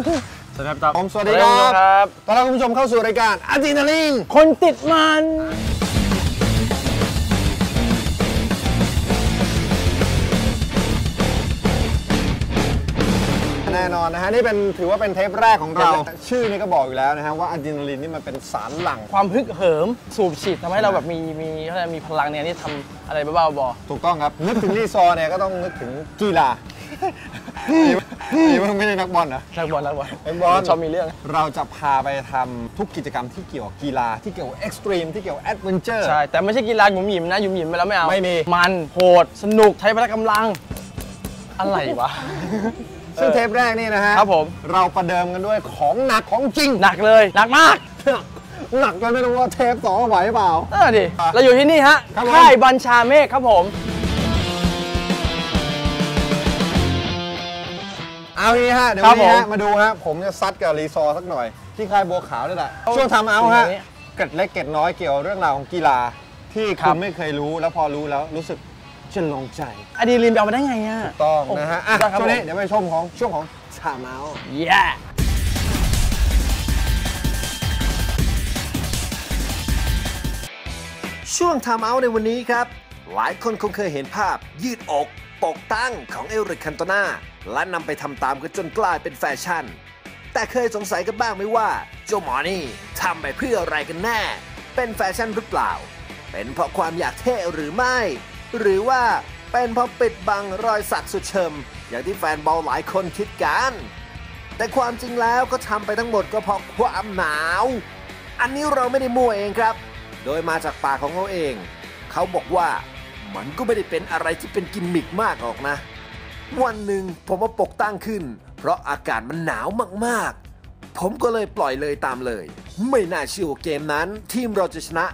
สวัสดีครับจ๊อบผมสวัสดีครับตอนรับคุณผู้ชมเข้าสู่รายการอะดรีนาลีนคนติดมันแน่นอนนะฮะนี่เป็นถือว่าเป็นเทปแรกของเรา ชื่อนี่ก็บอกอยู่แล้วนะฮะว่าอะดรีนาลีนนี่มันเป็นสารหลั่ง ความฮึกเหิมสูบฉีดทำให้เราแบบมีมีเขาเรียกมีพลังเนี่ยที่ทำอะไรบ้าๆบอถูกต้องครับ นึกถึงรีซอร์เนี่ยก็ต้องนึกถึงกีฬา นี่มึงไม่ได้นักบอลนะๆนักบอลนักบอลนักบอลชอบมีเรื่อง เราจะพาไปทำทุกกิจกรรมที่เกี่ยวกับกีฬาที่เกี่ยวกับเอ็กซ์ตรีมที่เกี่ยวกับแอดเวนเจอร์ ใช่ แต่ไม่ใช่กีฬาหยุมหยิมนะหยุมหยิมไปแล้วไม่เอา ไม่มี มันโหดสนุกใช้พละกำลัง อะไรวะ ซึ่งเทปแรกนี่นะฮะครับผม เราประเดิมกันด้วยของหนักของจริง หนักเลยหนักมากหนักจนไม่รู้ว่าเทปสองไหวเปล่าเออดิเราอยู่ที่นี่ฮะครับผม ค่ายบัญชาเมฆครับผม เอางี้ฮะ เดี๋ยวครัวับนนี้ผมฮะ มาดูฮะ ผมจะซัดกับรีซอร์สักหน่อย ที่ค่ายบัวขาวนี่แหละช่วงทำเอาฮะสิ่งนี้เกร็ดเล็กเกร็ดน้อยเกี่ยวกับเรื่องราวของกีฬา ที่ครัคุบณไม่เคยรู้แล้วพอรู้แล้วรู้สึกจะลงใจอะดรีนาลีนไปเอามาได้ไงอะต้องนะฮะอะได้ครับช่วงนี้ผมเดี๋ยวไปชมของช่วงของชาเมาส์เย้ช่วง Time Out ในวันนี้ครับ หลายคนคงเคยเห็นภาพยืดอก ปกตั้งของเอริกคันโตนาและนำไปทำตามกันจนกลายเป็นแฟชั่น แต่เคยสงสัยกันบ้างไหมว่าเจ้าหมอนี่ทำไปเพื่ออะไรกันแน่ เป็นแฟชั่นหรือเปล่า เป็นเพราะความอยากเท่หรือไม่ หรือว่าเป็นเพราะปิดบังรอยสักสุดเชิม อย่างที่แฟนบอลหลายคนคิดกัน แต่ความจริงแล้วก็ทำไปทั้งหมดก็เพราะความหนาว อันนี้เราไม่ได้มั่วเองครับ โดยมาจากปากของเขาเอง เขาบอกว่า มันก็ไม่ได้เป็นอะไรที่เป็นกิมมิกมากหรอกนะ วันหนึ่งผมมาปกตั้งขึ้น เพราะอากาศมันหนาวมากๆ ผมก็เลยปล่อยเลยตามเลย ไม่น่าเชื่อว่าเกมนั้นทีมเราจะชนะ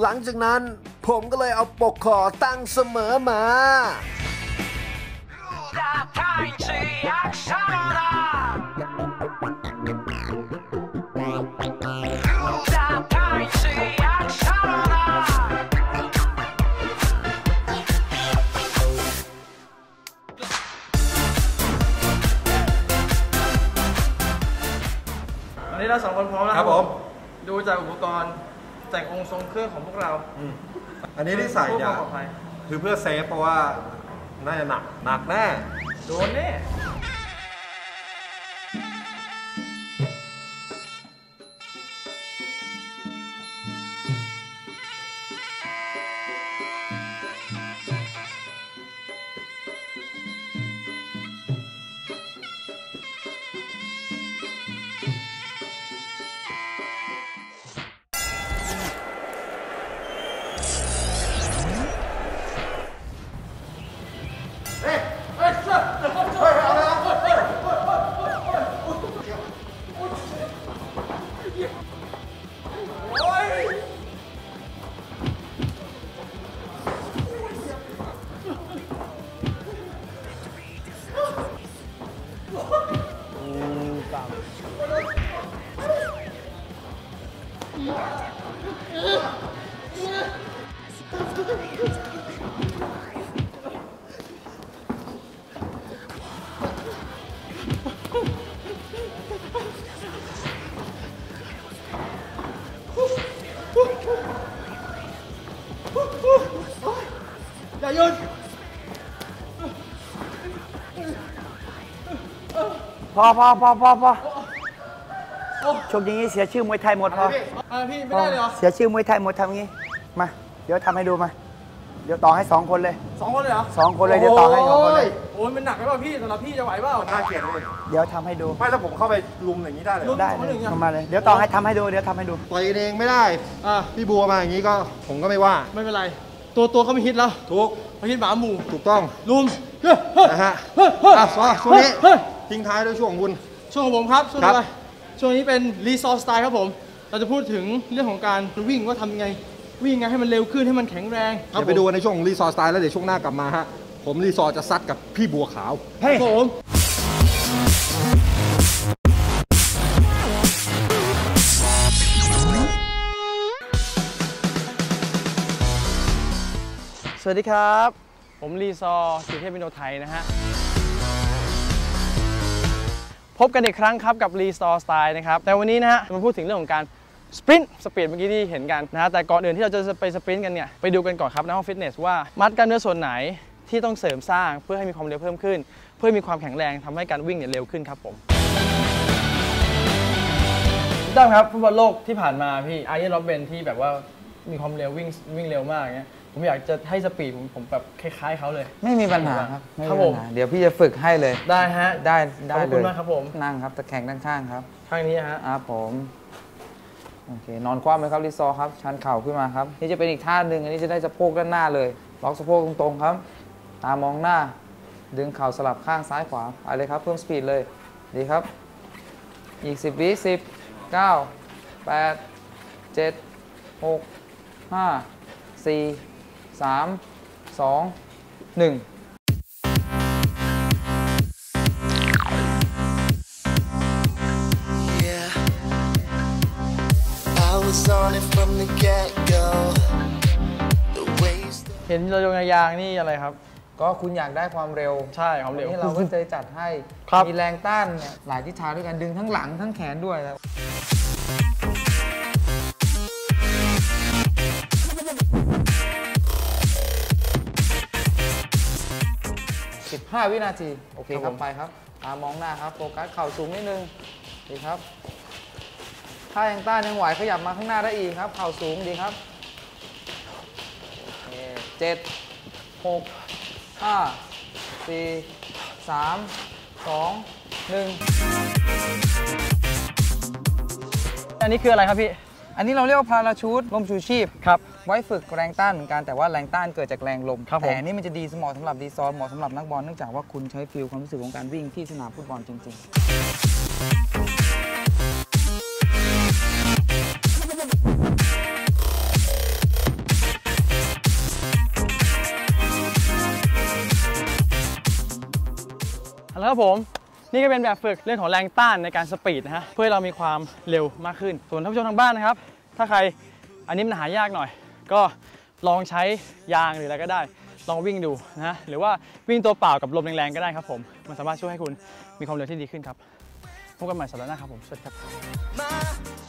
หลังจากนั้นผมก็เลยเอาปกคอตั้งเสมอมา นนี้เราสองคนพร้อมแล้วครับผม ดูจากอุปกรณ์แต่งองค์ทรงเครื่องของพวกเราอันนี้ที่ใส่เพื่อเนี่ควายมปลอดภัยคือเพื่อเซฟเพราะว่าน่าจะหนักหนักแน่โดนแน่ พอพอพอพอพอ ชกอย่างนี้เสียชื่อมวยไทยหมดพออะพี่ไม่ได้เลยเหรอเสียชื่อมวยไทยหมดทำอย่างนี้ มา เดี๋ยวทำให้ดูมา เดี๋ยวต่อให้สองคนเลยสองคนเลยเหรอสองคนเลยเดี๋ยวต่อให้สองคนเลยโอ้ยมันหนักไหมเปล่าพี่สำหรับพี่จะไหวเปล่าน่าเกลียดเลยเดี๋ยวทำให้ดูไม่แล้วผมเข้าไปลุมอย่างนี้ได้เลยได้เลยเข้ามาเลยเดี๋ยวต่อให้ทำให้ดูเดี๋ยวทำให้ดูต่อยกันเองไม่ได้อะพี่บัวมาอย่างนี้ก็ผมก็ไม่ว่าไม่เป็นไร ตัวตัวเขาไม่ฮิตแล้วทุกเขาฮิตหมาหมู่ถูกต้องลุมนะฮะเฮ้ยเฮ้ยอะซอช่วงนี้เฮ้ยทิ้งท้ายด้วยช่วงของคุณช่วงของผมครับช่วงครับอะไร ช่วงนี้เป็นรีซอร์สไตล์ครับผม เราจะพูดถึงเรื่องของการวิ่งว่าทำยังไง วิ่งยังไงให้มันเร็วขึ้นให้มันแข็งแรงเดี๋ยวไปดูกันในช่วงของรีสอร์ทสไตล์แล้วเดี๋ยวช่วงหน้ากลับมาฮะ ผมรีสอร์ทจะซัดกับพี่บัวขาวเฮ้ยผมสวัสดีครับ ผมรีซอร์สีเทพวินโดไทยนะฮะ พบกันอีกครั้งครับกับ Restore Style นะครับ แต่วันนี้นะฮะจะมาพูดถึงเรื่องของการสปรินต์สปีดเมื่อกี้ที่เห็นกันนะฮะแต่ก่อนอื่นที่เราจะไปสปรินต์กันเนี่ยไปดูกันก่อนครับในห้องฟิตเนสว่ามัดกล้ามเนื้อส่วนไหนที่ต้องเสริมสร้างเพื่อให้มีความเร็วเพิ่มขึ้น เพื่อมีความแข็งแรงทำให้การวิ่งเนี่ยเร็วขึ้นครับผมพี่ตั้มครับฟุตบอลโลกที่ผ่านมาพี่อาร์เยนโรบเบนที่แบบว่า มีความเร็ววิ่งวิ่งเร็วมากเงี้ยผมอยากจะให้สปีดผมผมแบบคล้ายๆเขาเลย ไม่มีปัญหาครับไม่ครับมีผปัม ญหาเดี๋ยวพี่จะฝึกให้เลย ได้ฮะ ได้ได้ขอบเลคุณยมากครับผม นั่งครับตะแคงด้านข้างครับข้างนี้ฮะ ครับผมโอเคนอนคว่ำเลยครับรีซอร์ครับชันเข่าขึ้นมาครับ นี่จะเป็นอีกท่าหนึ่งอันนี้จะได้สะโพกด้านหน้าเลย ล็อกสะโพกตรงๆครับ ตามองหน้า ดึงเข่าสลับข้างซ้ายขวาไปเลยครับ เพิ่มสปีดเลย ดีครับ อีก 10วิ10 9 8 7 6 5 4 3 2 1 Yeah. I was on it from the get go. The ways that เห็นเราโยงยางนี่อะไรครับ ก็คุณอยากได้ความเร็วใช่ความเร็ววันนี้เราก็จะจัดให้ครับมีแรงต้านเนี่ยหลายทิศทางด้วยกันดึงทั้งหลังทั้งแขนด้วยครับ 15 วินาที โอเคครับ ไปครับ ตามองหน้าครับ โฟกัสเข่าสูงนิดนึง ดีครับ ถ้ายังต้านยังไหวขยับมาข้างหน้าได้อีกครับ เข่าสูงดีครับโอเคเจ็ดหกห้าสี่สามสองหนึ่งอันนี้คืออะไรครับพี่ อันนี้เราเรียกว่าพาราชูตลมชูชีพ ครับ ไว้ฝึกแรงต้านเหมือนกันแต่ว่าแรงต้านเกิดจากแรงลม ครับผม แต่อันนี้มันจะดีเหมาะสำหรับดีซอนเหมาะสำหรับนักบอลเนื่องจากว่าคุณใช้ฟิลความรู้สึกของการวิ่งที่สนามฟุตบอลจริงๆแล้วครับผม นี่ก็เป็นแบบฝึกเรื่องของแรงต้านในการสปีดนะฮะเพื่อเรามีความเร็วมากขึ้น ส่วนท่านผู้ชมทางบ้านนะครับ ถ้าใครอันนี้มันหายากหน่อย ก็ลองใช้ยางหรืออะไรก็ได้ ลองวิ่งดูนะหรือว่าวิ่งตัวเปล่ากับลมแรงๆก็ได้ครับผม มันสามารถช่วยให้คุณมีความเร็วที่ดีขึ้นครับพบกันใหม่สัปดาห์หน้าครับผมสวัสดีครับ